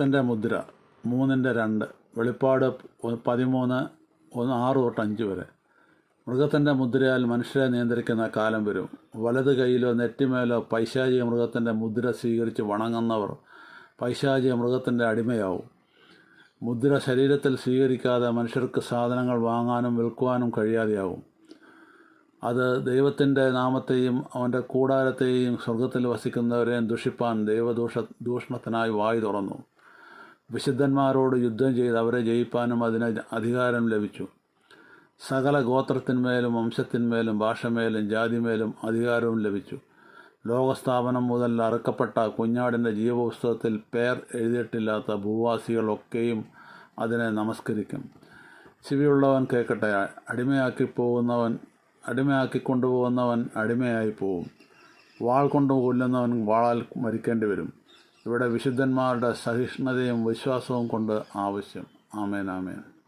മൃഗത്തിന്റെ മുദ്ര മൂന്നിന്റെ രണ്ട് വെളിപ്പാട് പതിമൂന്ന് ഒന്ന് ആറ് തൊട്ട് അഞ്ച് വരെ. മൃഗത്തിന്റെ മുദ്രയാൽ മനുഷ്യരെ നിയന്ത്രിക്കുന്ന കാലം വരും. വലത് കൈയിലോ നെറ്റിമേലോ പൈശാചിക മൃഗത്തിന്റെ മുദ്ര സ്വീകരിച്ച് വണങ്ങുന്നവർ പൈശാചിക മൃഗത്തിന്റെ അടിമയാവും. മുദ്ര ശരീരത്തിൽ സ്വീകരിക്കാതെ മനുഷ്യർക്ക് സാധനങ്ങൾ വാങ്ങാനും വിൽക്കുവാനും കഴിയാതെയാവും. അത് ദൈവത്തിന്റെ നാമത്തെയും അവന്റെ കൂടാരത്തെയും സ്വർഗത്തിൽ വസിക്കുന്നവരെയും ദുഷിപ്പാൻ ദൈവദൂഷ ദൂഷണത്തിനായി വായി തുറന്നു. വിശുദ്ധന്മാരോട് യുദ്ധം ചെയ്ത് അവരെ ജയിപ്പാനും അതിന് അധികാരം ലഭിച്ചു. സകല ഗോത്രത്തിന്മേലും വംശത്തിന്മേലും ഭാഷമേലും ജാതിമേലും അധികാരവും ലഭിച്ചു. ലോകസ്ഥാപനം മുതൽ അറുക്കപ്പെട്ട കുഞ്ഞാടിന്റെ ജീവപുസ്തകത്തിൽ പേർ എഴുതിയിട്ടില്ലാത്ത ഭൂവാസികളൊക്കെയും അതിനെ നമസ്കരിക്കും. ചെവിയുള്ളവൻ കേൾക്കട്ടെ അടിമയാക്കി പോകുന്നവൻ അടിമയാക്കി കൊണ്ടുപോകുന്നവൻ അടിമയായി പോവും. വാൾ കൊണ്ട് കൊല്ലുന്നവൻ വാളാൽ മരിക്കേണ്ടി വരും. ഇവിടെ വിശുദ്ധന്മാരുടെ സഹിഷ്ണുതയും വിശ്വാസവും കൊണ്ട് ആവശ്യം. ആമേൻ ആമേൻ.